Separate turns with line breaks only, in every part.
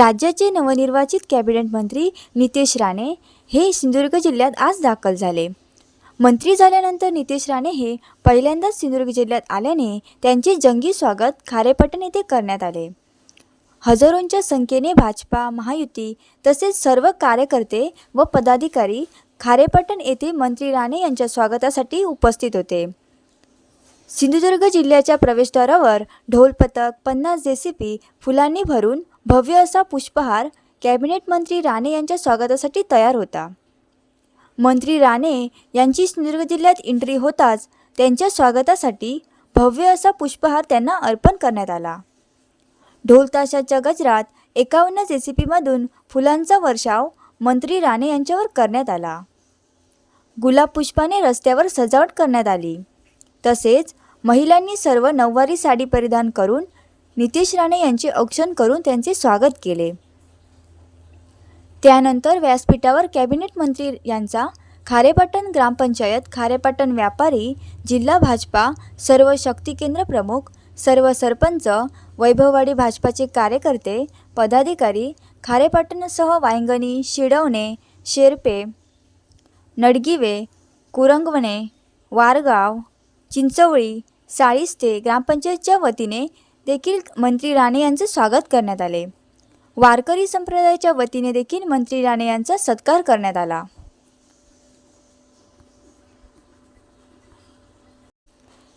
राज्याचे नवनिर्वाचित कॅबिनेट मंत्री नितेश राणे हे सिंधुदुर्ग जिल्ह्यात आज दाखल झाले. मंत्री झाल्यानंतर नितेश राणे हे पहिल्यांदाच सिंधुदुर्ग जिल्ह्यात आल्याने त्यांचे जंगी स्वागत खारेपटण येथे करण्यात आले. हजारोंच्या संख्येने भाजपा महायुती तसेच सर्व कार्यकर्ते व पदाधिकारी खारेपटण येथे मंत्री राणे यांच्या स्वागतासाठी उपस्थित होते. सिंधुदुर्ग जिल्ह्याच्या प्रवेशद्वारावर ढोलपथक पन्नास जेसीपी फुलांनी भरून भव्य असा पुष्पहार कॅबिनेट मंत्री राणे यांच्या स्वागतासाठी तयार होता. मंत्री राणे यांची सिंधुदुर्ग जिल्ह्यात एंट्री होताच त्यांच्या स्वागतासाठी भव्य असा पुष्पहार त्यांना अर्पण करण्यात आला. ढोलताशाच्या गजरात एकावन्न जेसीपीमधून फुलांचा वर्षाव मंत्री राणे यांच्यावर करण्यात आला. गुलाब पुष्पाने रस्त्यावर सजावट करण्यात आली. तसेच महिलांनी सर्व नऊवारी साडी परिधान करून नितेश राणे यांचे औक्षण करून त्यांचे स्वागत केले. त्यानंतर व्यासपीठावर कॅबिनेट मंत्री यांचा खारेपाटण ग्रामपंचायत खारेपाटण व्यापारी जिल्हा भाजपा सर्व शक्ती केंद्र प्रमुख सर्व सरपंच वैभववाडी भाजपाचे कार्यकर्ते पदाधिकारी खारेपाटणसह वायंगणी शिडवणे शेरपे नडगिवे कुरंगवणे वारगाव चिंचवळी साळीस्ते ग्रामपंचायतच्या वतीने देखील मंत्री राणे यांचे स्वागत करण्यात आले. वारकरी संप्रदायाच्या वतीने देखील मंत्री राणे यांचा सत्कार करण्यात आला.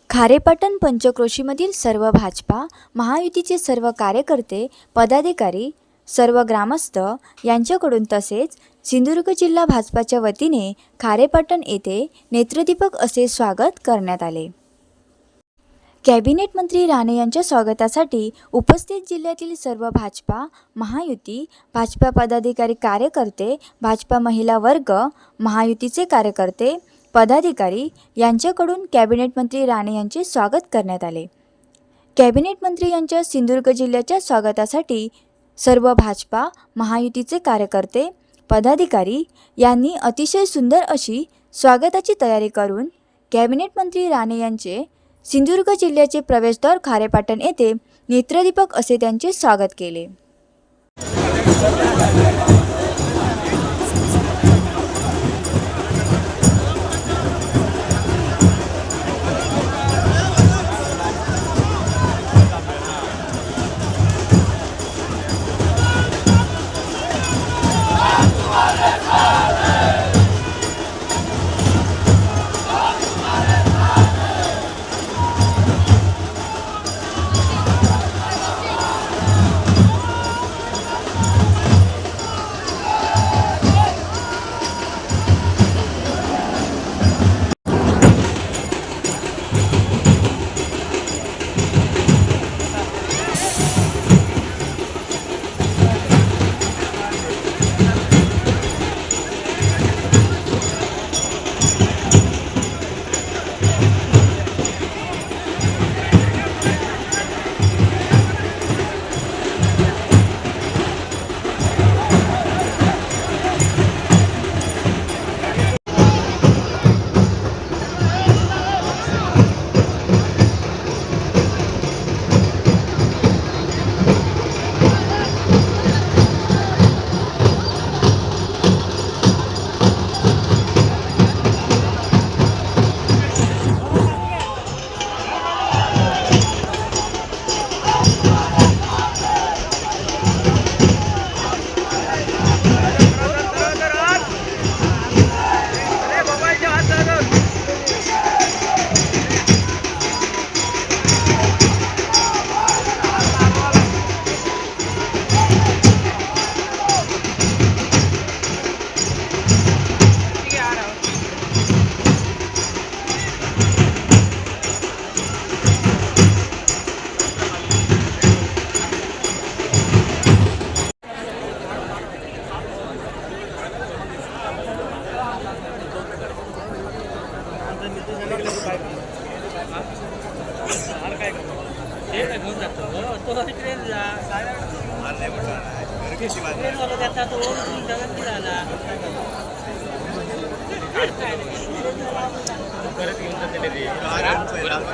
खारेपाटण पंचक्रोशीमधील सर्व भाजपा महायुतीचे सर्व कार्यकर्ते पदाधिकारी सर्व ग्रामस्थ यांच्याकडून तसेच सिंधुदुर्ग जिल्हा भाजपाच्या वतीने खारेपाटण येथे नेत्रदीपक असे स्वागत करण्यात आले. कॅबिनेट मंत्री राणे यांच्या स्वागतासाठी उपस्थित जिल्ह्यातील सर्व भाजपा महायुती भाजपा पदाधिकारी कार्यकर्ते भाजपा महिला वर्ग महायुतीचे कार्यकर्ते पदाधिकारी यांच्याकडून कॅबिनेट मंत्री राणे यांचे स्वागत करण्यात आले. कॅबिनेट मंत्री यांच्या सिंधुदुर्ग जिल्ह्याच्या स्वागतासाठी सर्व भाजपा महायुतीचे कार्यकर्ते पदाधिकारी यांनी अतिशय सुंदर अशी स्वागताची तयारी करून कॅबिनेट मंत्री राणे यांचे सिंधुदुर्ग जिल्ह्याचे प्रवेशद्वार खारेपाटण येथे नेत्रदीपक असे त्यांचे स्वागत केले.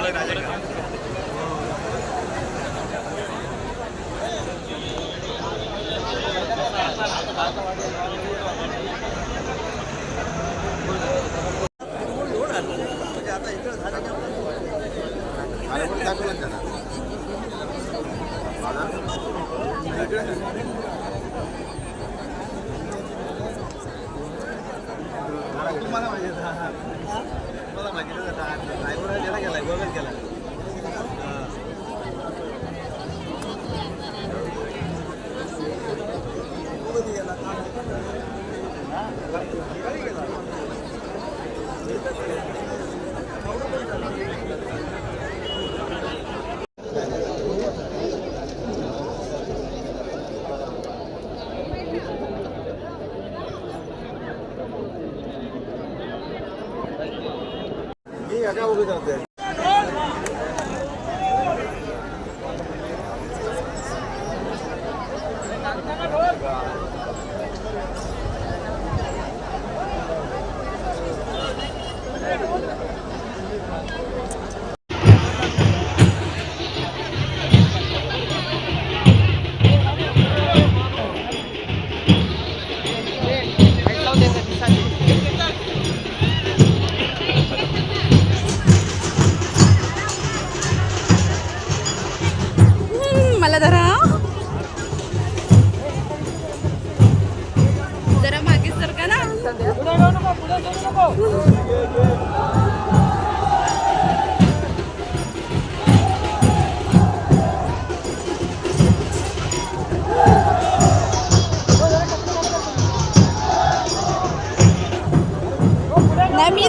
legal. मला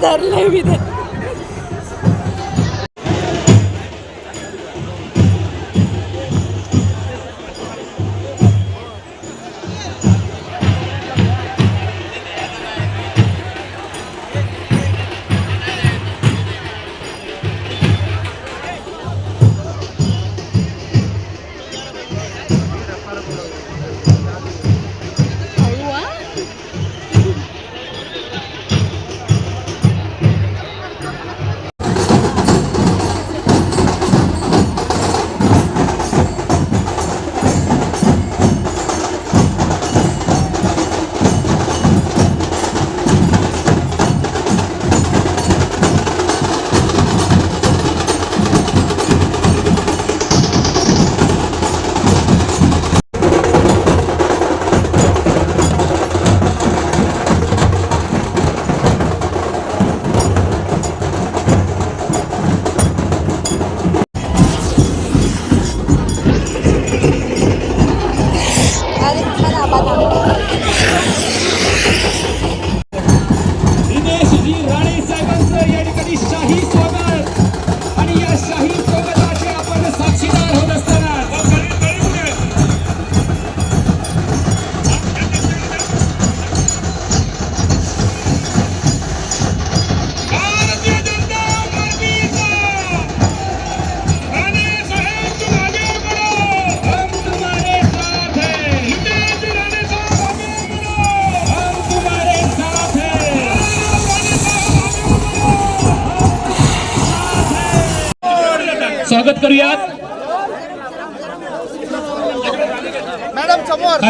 नाही मी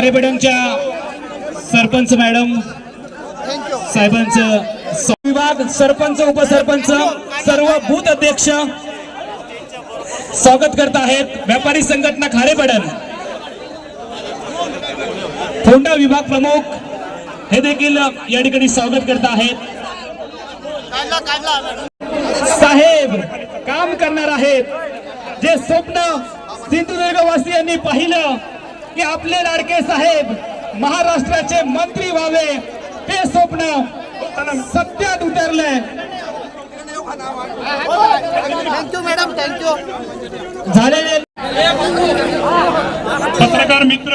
मॅडम
सरपंच मॅडम साहेबांचं विभाग सरपंच उपसरपंच सर्व भूत अध्यक्ष स्वागत करत आहेत व्यापारी संघटना खारेपडण फोंडा विभाग प्रमुख हे देखील या ठिकाणी स्वागत करत आहेत. साहेब काम करणार आहेत. जे स्वप्न सिंधुदुर्ग वासियांनी पाहिलं की आपले लाडके साहेब महाराष्ट्राचे मंत्री व्हावे ते स्वप्न सत्यात उतरले.
थँक्यू मॅडम थँक्यू
झालेले
पत्रकार मित्र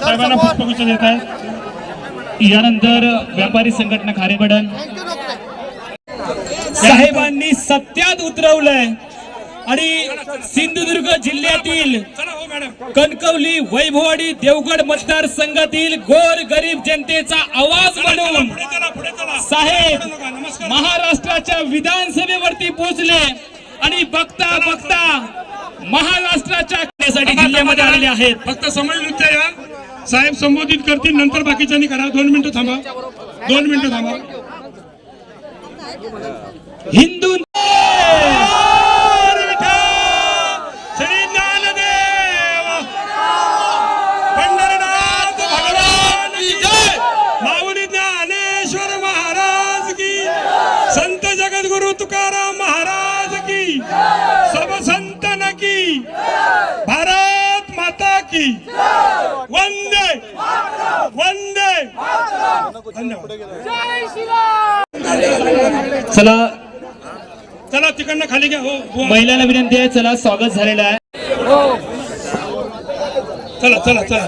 साहेबांना. पुष्पगुच्छ देत आहेत. यानंतर व्यापारी संघटना
डॉक्टर
साहेबांनी सत्यात उतरवलंय. आणि सिंधुदुर्ग जिल्ह्यातील कणकवली वैभववाडी देवगड मतदारसंघातील गोर गरीब जनतेचा आवाज बनवून साहेब महाराष्ट्राच्या विधानसभेवरती पोहोचले आणि बघता बघता महाराष्ट्राच्या जिल्ह्यामध्ये आलेले आहेत.
फक्त नृत्य या. साहेब संबोधित करतील नंतर बाकीच्यांनी करा. दोन मिनिटं थांबा. दोन मिनिटं थांबा.
हिंदू
धन्यवाद.
चला
चला तिकडनं खाली घ्या. हो बुवा.
महिलांना विनंती आहे चला स्वागत झालेलं आहे.
चला चला चला.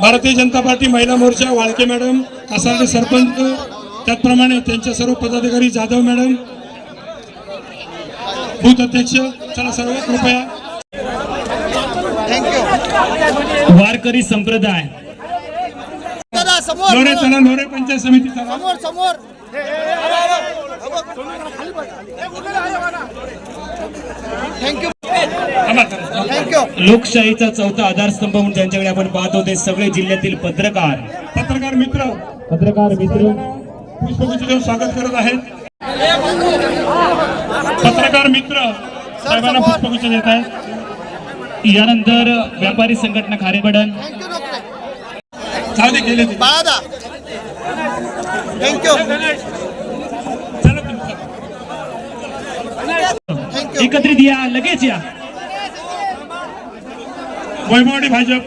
भारतीय जनता पार्टी महिला मोर्चा वाळके मॅडम कासारडे सरपंच त्याचप्रमाणे त्यांच्या सर्व पदाधिकारी जाधव मॅडम बूथ अध्यक्ष चला सर्व कृपया.
थँक्यू
वारकरी संप्रदाय.
समोर
लोरे चला लोरे पंचायत समिती चला.
समोर समोर. थँक्यू. थँक्यू
लोकशाहीचा चौथा आधारस्तंभ म्हणून ज्यांच्याकडे आपण पाहत होते सगळे जिल्ह्यातील पत्रकार.
पत्रकार मित्र.
पत्रकार मित्र.
पुष्पगुच्छ देऊन स्वागत करत आहेत. पत्रकार मित्र. साहेबांना पुष्पगुच्छ देत आहेत.
यानंतर व्यापारी संघटना
डॉक्टर
जाऊ गेले.
बाळादा थँक्यू
एकत्रित या लगेच या.
वैभवडी भाजप.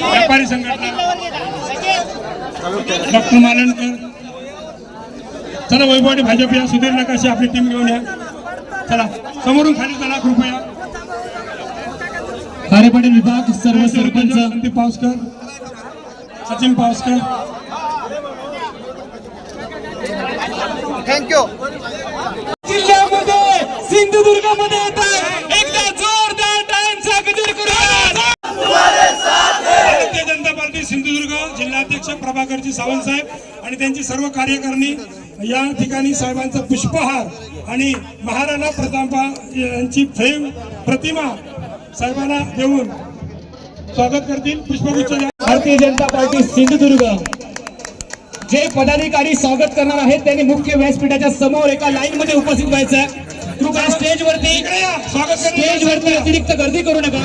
व्यापारी संघटना. डॉक्टर मालणकर. चला वैभवडी भाजप या. सुधीर नकाशे आपली टीम घेऊन या. चला समोरून खाली चला कृपया
खारेपडण विभाग सर्व सरपंच.
पावसकर. सचिन पावसकर.
थँक्यू
जिल्ह्यामध्ये सिंधुदुर्गामध्ये येत आहे एकदा जोरदार टाइमचा गजर करूया
भारतीय जनता पार्टी सिंधुदुर्ग जिल्हाध्यक्ष प्रभाकरजी सावंत साहेब आणि त्यांची सर्व कार्यकारिणी या ठिकाणी साहेबांचा पुष्पहार आणि महाराणा प्रतापा यांची फ्रेम प्रतिमा साहेबांना देऊन स्वागत करतील. पुष्पगुच्छ.
भारतीय जनता पार्टी सिंधुदुर्ग. जे पदाधिकारी स्वागत करणार आहेत त्यांनी मुख्य व्यासपीठाच्या समोर एका लाईन मध्ये उपस्थित व्हायचं आहे कृपया स्टेज वरती
इकडे या, स्वागत
स्टेज वरती
करण्यासाठी
अतिरिक्त गर्दी करू नका.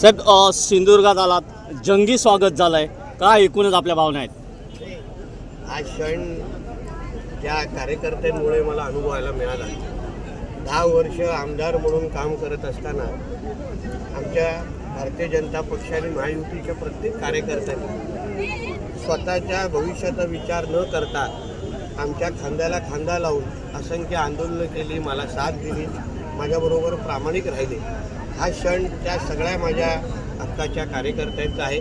साहेब
सिंधुदुर्गात आलात. जंगी स्वागत झालंय. का एकूणच आपल्या भावना आहेत?
हा क्षण ज्या कार्यकर्त्यांमुळे मला अनुभवायला मिळाला. दहा वर्ष आमदार म्हणून काम करत असताना आमच्या भारतीय जनता पक्ष आणि महायुतीच्या प्रत्येक कार्यकर्त्यांनी स्वतःच्या भविष्याचा विचार न करता आमच्या खांद्याला खांदा लावून असंख्य आंदोलनं केली मला साथ दिली माझ्याबरोबर प्रामाणिक राहिले. हा क्षण त्या सगळ्या माझ्या हक्काच्या कार्यकर्त्यांचा आहे.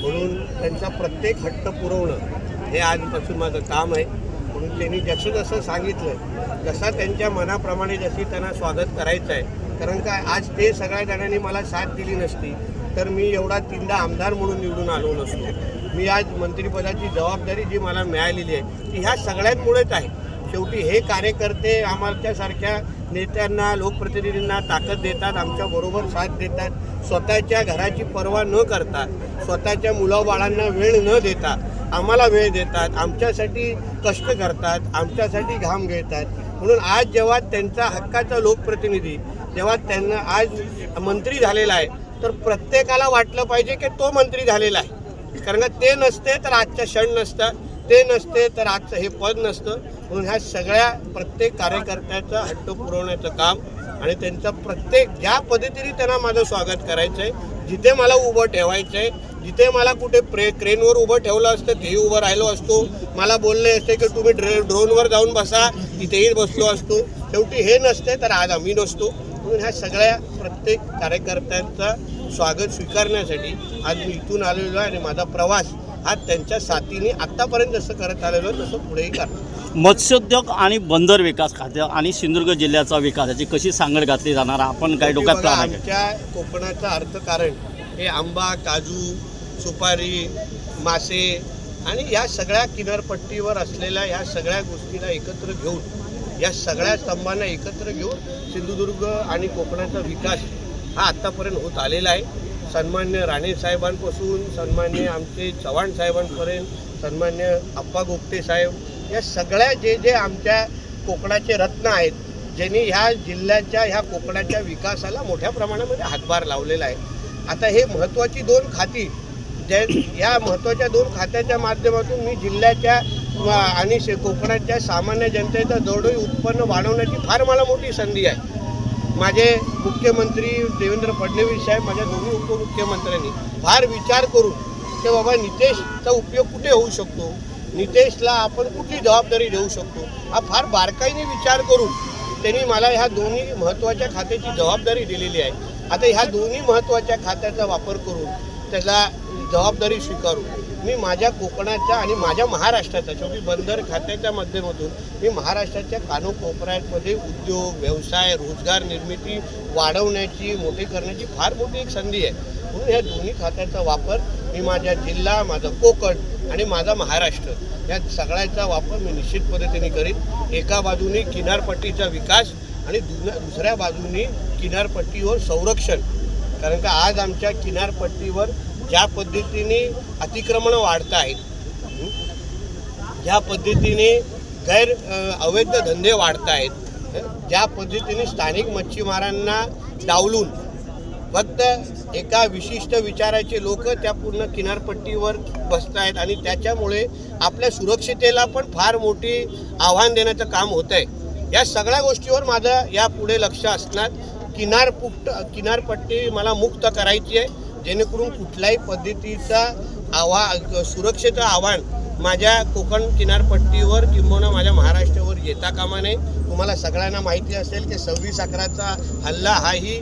म्हणून त्यांचा प्रत्येक हट्ट पुरवणं हे आजपासून माझं काम आहे. म्हणून त्यांनी जसं जसं सांगितलं जसा त्यांच्या मनाप्रमाणे जशी त्यांना स्वागत करायचं आहे. कारण काय आज ते सगळ्या जणांनी मला साथ दिली नसती तर मी एवढा तीनदा आमदार म्हणून निवडून आलो नसतो. मी आज मंत्रिपदाची जबाबदारी जी मला मिळालेली आहे ती ह्या सगळ्यांमुळेच आहे. शेवटी हे कार्यकर्ते आमच्यासारख्या नेत्यांना लोकप्रतिनिधींना ताकद देतात आमच्या बरोबर साथ देतात. स्वतःच्या घराची पर्वा न करता स्वतःच्या मुलाबाळांना वेळ न देता आम्हाला वेळ देतात. आमच्यासाठी कष्ट करतात आमच्यासाठी घाम घेतात. म्हणून आज जेव्हा त्यांचा हक्काचा लोकप्रतिनिधी जेव्हा त्यांना आज मंत्री झालेला आहे तर प्रत्येकाला वाटलं पाहिजे की तो मंत्री झालेला आहे. कारण ते नसते तर आजचा क्षण नसतात ते नसते तर आजचं हे पद नसतं. म्हणून ह्या सगळ्या प्रत्येक कार्यकर्त्याचा हट्ट पुरवण्याचं काम आणि त्यांचं प्रत्येक ज्या पद्धतीने त्यांना माझं स्वागत करायचं आहे जिथे मला उभं ठेवायचं आहे जिथे मला कुठे प्रे क्रेनवर उभं ठेवलं असतं तेही उभं राहिलो असतो. मला बोलले असते की तुम्ही ड्रे ड्रोनवर जाऊन बसा तिथेही बसलो असतो. शेवटी हे नसते तर आज आम्ही नसतो. म्हणून ह्या सगळ्या प्रत्येक कार्यकर्त्यांचा स्वागत स्वीकारण्यासाठी आज मी इथून आलेलो आहे आणि माझा प्रवास हा त्यांच्या साथीने आत्तापर्यंत जसं करत आलेलो तसं पुढेही करणार.
मत्स्योद्योग आणि बंदर विकास खाते आणि सिंधुदुर्ग जिल्ह्याचा विकास याची कशी सांगड घातली जाणार आपण काय डोक्यात प्लॅन?
आमच्या कोकणाचं अर्थकारण हे आंबा काजू सुपारी मासे आणि या सगळ्या किनारपट्टीवर असलेल्या या सगळ्या गोष्टीला एकत्र घेऊन या सगळ्या स्तंभांना एकत्र घेऊन सिंधुदुर्ग आणि कोकणाचा विकास हा आत्तापर्यंत होत आलेला आहे सन्मान्य राणे साहेबांपासून सन्मान्य आमचे चव्हाण साहेबांपर्यंत सन्मान्य आप्पा गोपटे साहेब या सगळ्या जे जे आमच्या कोकणाचे रत्न आहेत ज्यांनी ह्या जिल्ह्याच्या ह्या कोकणाच्या विकासाला मोठ्या प्रमाणामध्ये हातभार लावलेला आहे. आता हे महत्त्वाची दोन खाती ज्या या महत्त्वाच्या दोन खात्याच्या माध्यमातून मी जिल्ह्याच्या आणि कोकणाच्या सामान्य जनतेचं दरडोई उत्पन्न वाढवण्याची फार मला मोठी संधी आहे. माझे मुख्यमंत्री देवेंद्र फडणवीस साहेब माझ्या दोन्ही उपमुख्यमंत्र्यांनी फार विचार करून की बाबा नितेशचा उपयोग कुठे होऊ शकतो? नितेशला आपण कुठली जबाबदारी देऊ शकतो? हा फार बारकाईने विचार करून त्यांनी मला ह्या दोन्ही महत्त्वाच्या खात्याची जबाबदारी दिलेली आहे. आता ह्या दोन्ही महत्त्वाच्या खात्याचा वापर करून त्याला जबाबदारी स्वीकारू. मी माझ्या कोकणाच्या आणि माझ्या महाराष्ट्राच्या शेवटी बंदर खात्याच्या माध्यमातून मी महाराष्ट्राच्या कानोकोपऱ्यामध्ये उद्योग व्यवसाय रोजगार निर्मिती वाढवण्याची मोठी करण्याची फार मोठी एक संधी आहे. म्हणून या दोन्ही खात्याचा वापर मी माझ्या जिल्हा माझं कोकण आणि माझा महाराष्ट्र या सगळ्याचा वापर मी निश्चित पद्धतीने करीन. एका बाजूने किनारपट्टीचा विकास आणि दुसऱ्या बाजूने किनारपट्टीवर संरक्षण. कारण का आज आमच्या किनारपट्टीवर ज्या पद्धतीने अतिक्रमणं वाढत आहेत ज्या पद्धतीने गैर अवैध धंदे वाढत आहेत ज्या पद्धतीने स्थानिक मच्छीमारांना डावलून फक्त एका विशिष्ट विचाराचे लोक त्या पूर्ण किनारपट्टीवर बसत आहेत आणि त्याच्यामुळे आपल्या सुरक्षितेला पण फार मोठी आव्हान देण्याचं काम होत आहे. या सगळ्या गोष्टीवर माझं यापुढे लक्ष असणार. किनारपुट किनारपट्टी मला मुक्त करायची आहे. जेणेकरून कुठल्याही पद्धतीचा आव्हा सुरक्षेचं आव्हान माझ्या कोकण किनारपट्टीवर किंबहुना माझ्या महाराष्ट्रावर येता कामा नये. तुम्हाला सगळ्यांना माहिती असेल की सव्वीस अकराचा हल्ला हाही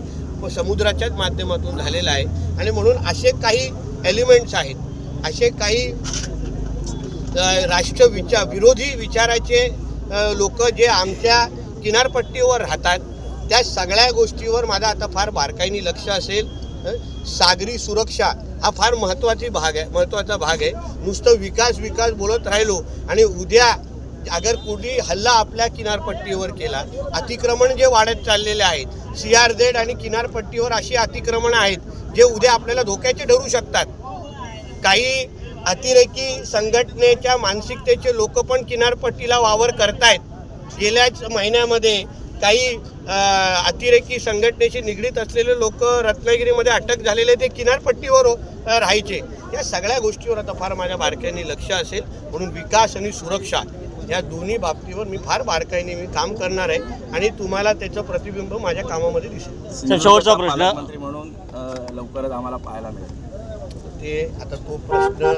समुद्राच्याच माध्यमातून झालेला आहे. आणि म्हणून असे काही एलिमेंट्स आहेत. असे काही राष्ट्र विचार विरोधी विचाराचे लोक जे आमच्या किनारपट्टीवर राहतात त्या सगळ्या गोष्टीवर माझा आता फार बारकाईने लक्ष असेल. सागरी सुरक्षा हा फार महत्त्वाची भाग आहे महत्त्वाचा भाग आहे. नुसतं विकास विकास बोलत राहिलो आणि उद्या अगर कोणी हल्ला आपल्या किनारपट्टीवर केला अतिक्रमण जे वाढत चाललेले आहेत सी आर झेड आणि किनारपट्टीवर अशी अतिक्रमणं आहेत जे उद्या आपल्याला धोक्याचे ठरू शकतात. काही अतिरेकी संघटनेच्या मानसिकतेचे लोक पण किनारपट्टीला वावर करतायत. गेल्याच महिन्यामध्ये काही अतिरेकी संघटनेशी निगडीत असलेले लोक रत्नागिरीमध्ये अटक झालेले ते किनारपट्टीवर राहायचे. या सगळ्या गोष्टीवर आता फार माझ्या बारकाईने लक्ष असेल. म्हणून विकास आणि सुरक्षा या दोन्ही बाबतीवर मी फार बारकाईने मी काम करणार आहे आणि तुम्हाला त्याचं प्रतिबिंब माझ्या कामामध्ये दिसेल.
शेवटचा प्रश्न.
म्हणून लवकरच आम्हाला पाहायला मिळेल.
ते आता तो प्रश्न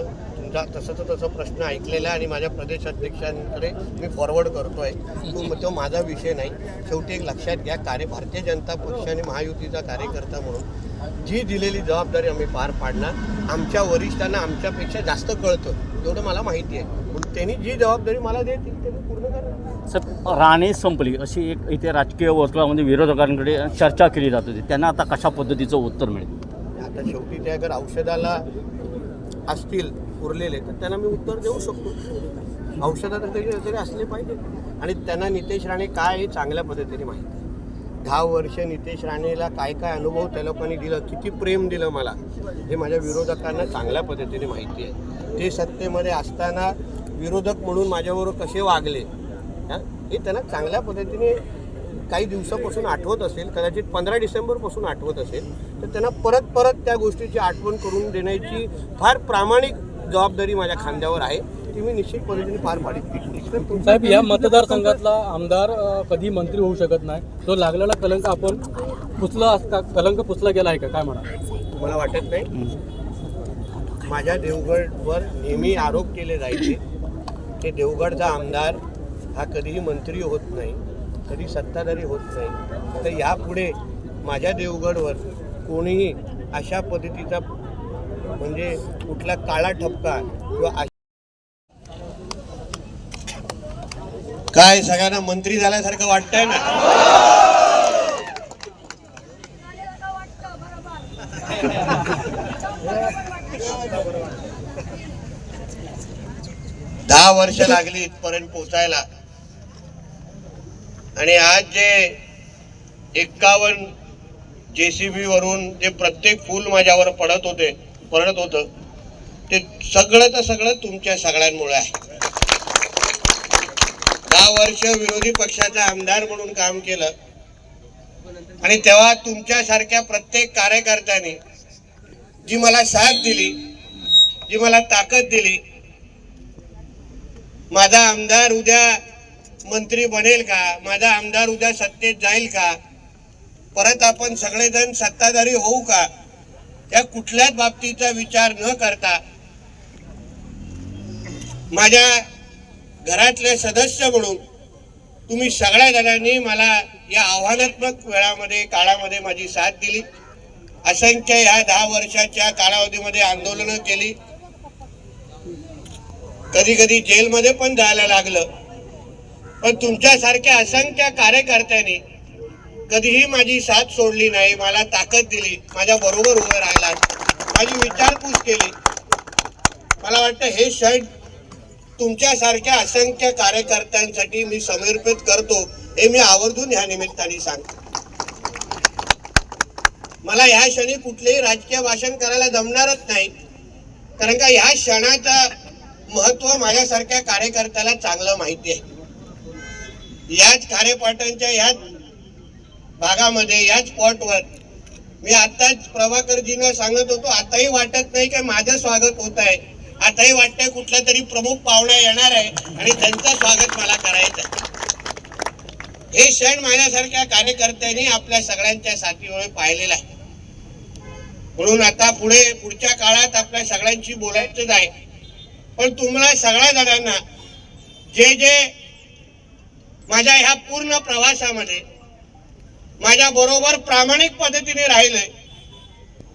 तुमचा तसंच तसं प्रश्न ऐकलेला आहे आणि माझ्या प्रदेशाध्यक्षांकडे मी फॉरवर्ड करतो आहे तो तो माझा विषय नाही. शेवटी एक लक्षात घ्या कार्य भारतीय जनता पक्ष आणि महायुतीचा कार्यकर्ता म्हणून जी दिलेली जबाबदारी आम्ही पार पाडणार आमच्या वरिष्ठांना आमच्यापेक्षा जास्त कळतं एवढं मला माहिती आहे. म्हणून त्यांनी जी जबाबदारी मला देतील ते मी पूर्ण करणार.
सर राणे संपली अशी एक इथे राजकीय वर्तुळामध्ये विरोधकांकडे चर्चा केली जात होती. त्यांना आता कशा पद्धतीचं उत्तर मिळेल?
आता शेवटी ते अगर औषधाला असतील उरलेले तर त्यांना मी उत्तर देऊ शकतो. औषधात तरी तरी असले पाहिजे. आणि त्यांना नितेश राणे काय हे चांगल्या पद्धतीने माहिती आहे. दहा वर्ष नितेश राणेला काय काय अनुभव त्या लोकांनी दिलं किती प्रेम दिलं मला हे माझ्या विरोधकांना चांगल्या पद्धतीने माहिती आहे. ते सत्तेमध्ये असताना विरोधक म्हणून माझ्याबरोबर कसे वागले हां हे त्यांना चांगल्या पद्धतीने काही दिवसापासून आठवत असेल कदाचित पंधरा डिसेंबरपासून आठवत असेल तर त्यांना परत परत त्या गोष्टीची आठवण करून देण्याची फार प्रामाणिक जबाबदारी माझ्या खांद्यावर आहे. ती मी निश्चित पद्धतीने पार पाडीन.
साहेब या मतदारसंघातला आमदार कधी मंत्री होऊ शकत नाही. तो लागलेला कलंक आपण पुसला असता कलंक पुसला गेला आहे का? काय म्हणा
तुम्हाला वाटत नाही? माझ्या देवगडवर नेहमी आरोप केले जायचे की देवगडचा आमदार हा कधीही मंत्री होत नाही कधी सत्ताधारी होत नाही. तर यापुढे माझ्या देवगडवर कोणीही अशा पद्धतीचा म्हणजे कुठला काळा ठपका किंवा काय सगळ्यांना मंत्री झाल्यासारखं वाटतंय ना? दहा वर्ष लागली इथपर्यंत पोचायला. आणि आज जे एक्कावन्न जेसीबी वरून जे प्रत्येक फूल माझ्यावर पडत होते पडत होतं. ते सगळं तर सगळं तुमच्या सगळ्यांमुळे आहे. दहा वर्ष विरोधी पक्षाचा आमदार म्हणून काम केलं. आणि तेव्हा तुमच्यासारख्या प्रत्येक कार्यकर्त्याने जी मला साथ दिली जी मला ताकद दिली माझा आमदार उद्या मंत्री बनेल का? माझा आमदार उद्या सत्तेत जाईल का? परत आपण सगळेजण सत्ताधारी होऊ का? या कुठल्याच बाबतीचा विचार न करता माझ्या घरातले सदस्य म्हणून तुम्ही सगळ्या जणांनी मला या आव्हानात्मक वेळामध्ये काळामध्ये माझी साथ दिली. असंख्य ह्या दहा वर्षाच्या कालावधीमध्ये आंदोलनं केली. कधी कधी जेलमध्ये पण जायला लागलं. पण तुमच्यासारख्या असंख्य कार्यकर्त्यांनी कधीही माझी साथ सोडली नाही मला ताकद दिली माझ्या बरोबर उभं राहिला माझी विचारपूस केली. मला वाटतं हे क्षण तुमच्यासारख्या असंख्य कार्यकर्त्यांसाठी मी समर्पित करतो हे मी आवर्जून ह्या निमित्ताने सांगतो. मला ह्या क्षणी कुठलेही राजकीय भाषण करायला जमणारच नाही कारण का ह्या क्षणाचं महत्त्व माझ्यासारख्या कार्यकर्त्याला चांगलं माहिती आहे. याच कार्यपाठांच्या ह्याच भागामध्ये याच स्पॉटवर मी आताच प्रभाकरजींना सांगत होतो आताही वाटत नाही की माझं स्वागत होत आहे. आताही वाटतंय कुठला तरी प्रमुख पाहुणा येणार आहे आणि त्यांचं स्वागत मला करायचं आहे हे क्षण माझ्यासारख्या कार्यकर्त्यांनी आपल्या सगळ्यांच्या साथीमुळे पाहिलेलं आहे. म्हणून आता पुढे पुढच्या काळात आपल्या सगळ्यांशी बोलायचंच आहे पण तुम्हाला सगळ्या जणांना जे जे माझ्या ह्या पूर्ण प्रवासामध्ये माझ्या बरोबर प्रामाणिक पद्धतीने राहिलंय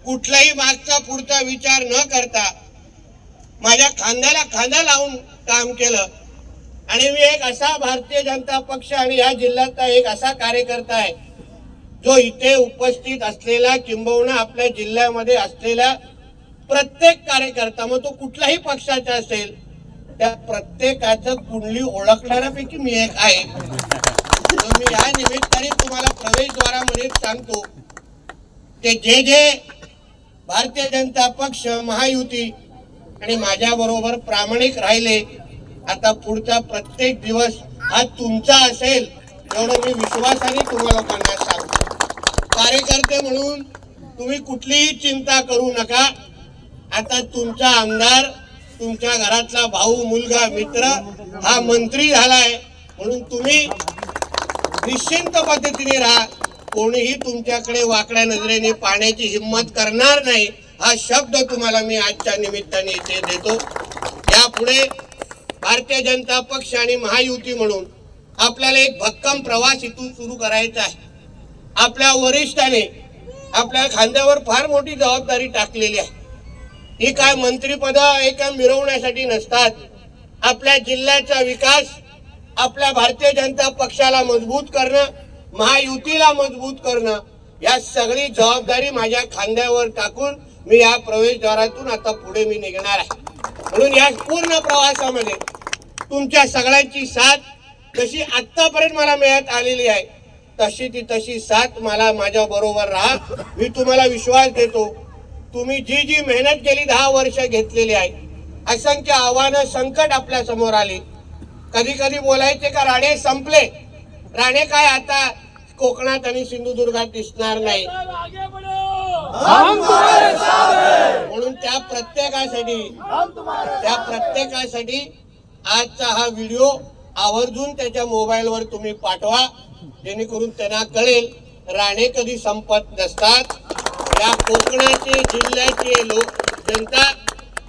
कुठलाही मागचा पुढचा विचार न करता माझ्या खांद्याला खांदा लावून काम केलं. आणि मी एक असा भारतीय जनता पक्ष आणि या जिल्ह्याचा एक असा कार्यकर्ता आहे जो इथे उपस्थित असलेला किंबहुना आपल्या जिल्ह्यामध्ये असलेला प्रत्येक कार्यकर्ता मग तो कुठल्याही पक्षाचा असेल त्या प्रत्येकाचं कुंडली ओळखणाऱ्यापैकी मी एक आहे. मी या निमित्ताने तुम्हाला प्रवेशद्वारामध्ये सांगतो ते जे जे भारतीय जनता पक्ष महायुती आणि माझ्या बरोबर प्रामाणिक राहिले आता पुढचा प्रत्येक दिवस हा तुमचा असेल एवढं मी विश्वासाने तुम्हा लोकांना सांगतो. कार्यकर्ते म्हणून तुम्ही कुठलीही चिंता करू नका. आता तुमचा आमदार तुमच्या घरातला भाऊ मुलगा मित्र हा मंत्री झालाय म्हणून तुम्ही निश्चिंत पद्धतीने राहा. कोणीही तुमच्याकडे वाकड्या नजरेने पाण्याची हिंमत करणार नाही हा शब्द तुम्हाला मी आजच्या निमित्ताने इथे देतो. यापुढे भारतीय जनता पक्ष आणि महायुती म्हणून आपल्याला एक भक्कम प्रवास इथून सुरू करायचा आहे. आपल्या वरिष्ठाने आपल्या खांद्यावर फार मोठी जबाबदारी टाकलेली आहे. ही काय मंत्रीपद एका मिरवण्यासाठी नसतात. आपल्या जिल्ह्याचा विकास आपल्या भारतीय जनता पक्षाला मजबूत करणं महायुतीला मजबूत करणं या सगळी जबाबदारी माझ्या खांद्यावर टाकून मी या प्रवेशद्वारातून आता पुढे मी निघणार आहे. म्हणून या पूर्ण प्रवासामध्ये तुमच्या सगळ्यांची साथ जशी आत्तापर्यंत मला मिळत आलेली आहे तशी ती तशी साथ मला माझ्या बरोबर राहा. मी तुम्हाला विश्वास देतो. तुम्ही जी जी मेहनत केली दहा वर्ष घेतलेली आहे असंख्य आव्हानं संकट आपल्यासमोर आली. कधी कधी बोलायचे का राणे संपले. राणे काय आता? कोकणात आणि सिंधुदुर्गात दिसणार नाही. म्हणून त्या प्रत्येकासाठी त्या प्रत्येकासाठी आजचा हा व्हिडिओ आवर्जून त्याच्या मोबाईलवर तुम्ही पाठवा जेणेकरून त्यांना कळेल राणे कधी संपत नसतात. या कोकणाचे जिल्ह्याचे लोक जनता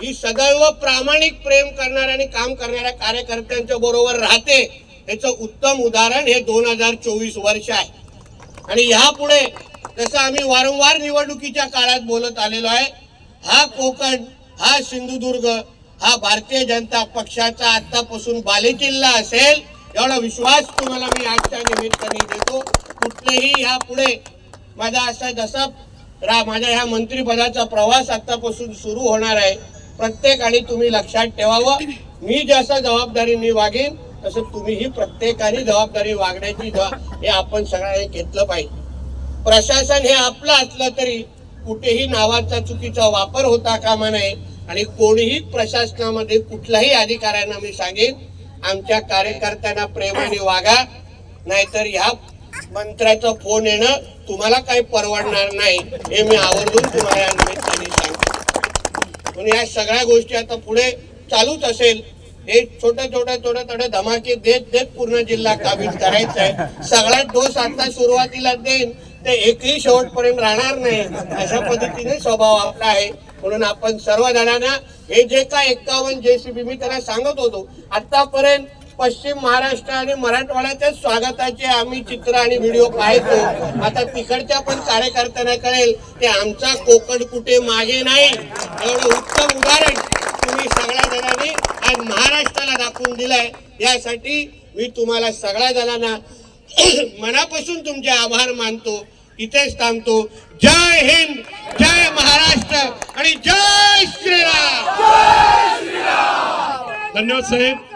ही सदैव प्रामाणिक प्रेम करणाऱ्या आणि काम करणाऱ्या कार्यकर्त्यांच्या बरोबर राहते याचं उत्तम उदाहरण हे दोन हजार चोवीस वर्ष आहे. आणि यापुढे जसं आम्ही वारंवार निवडणुकीच्या काळात बोलत आलेलो आहे हा कोकण हा सिंधुदुर्ग हा भारतीय जनता पक्षाचा आतापासून बालेकिल्ला असेल एवढा विश्वास तुम्हाला मी आजच्या निमित्ताने देतो. कुठलेही ह्या पुढे माझा असा जसा रा माझ्या ह्या मंत्रिपदाचा प्रवास आतापासून सुरू होणार आहे प्रत्येकाने तुम्ही लक्षात ठेवावं. मी जसं जबाबदारीने वागेन तसं तुम्हीही प्रत्येकाने जबाबदारी वागण्याची हे आपण सगळ्यांनी घेतलं पाहिजे. प्रशासन हे आपलं असलं तरी कुठेही नावाचा चुकीचा वापर होता कामा नये आणि कोणीही प्रशासनामध्ये कुठल्याही अधिकाऱ्यांना मी सांगेन आमच्या कार्यकर्त्यांना प्रेमाने वागा नाहीतर ह्या मंत्र्याचा फोन येणं तुम्हाला काही परवडणार नाही हे मी आवर्जून तुम्हाला या निमित्ताने सांगतो. म्हणून या सगळ्या गोष्टी आता पुढे चालूच असेल. हे छोट्या छोट्या छोट्या थोड्या धमाके देत देत पूर्ण जिल्हा काबीज करायचा आहे सगळ्यात डोस आता सुरुवातीला देईन. ते एकही शेवटपर्यंत राहणार नाही. अशा पद्धतीने स्वभाव आपला आहे. म्हणून आपण सर्व जणांना हे जे काय एक्कावन्न जेसीबी मी त्यांना सांगत होतो आतापर्यंत पश्चिम महाराष्ट्र आणि मराठवाड्याच्या स्वागताचे आम्ही चित्र आणि व्हिडिओ पाहायचो आता तिकडच्या पण कार्यकर्त्यांना कळेल ते आमचा कोकण कुठे मागे नाही. एवढं उत्तम उदाहरण तुम्ही सगळ्या जणांनी आज महाराष्ट्राला दाखवून दिलंय. यासाठी मी तुम्हाला सगळ्या जणांना मनापासून तुमचे आभार मानतो इथेच थांबतो. जय हिंद जय महाराष्ट्र आणि जय श्रीराम.
धन्यवाद साहेब.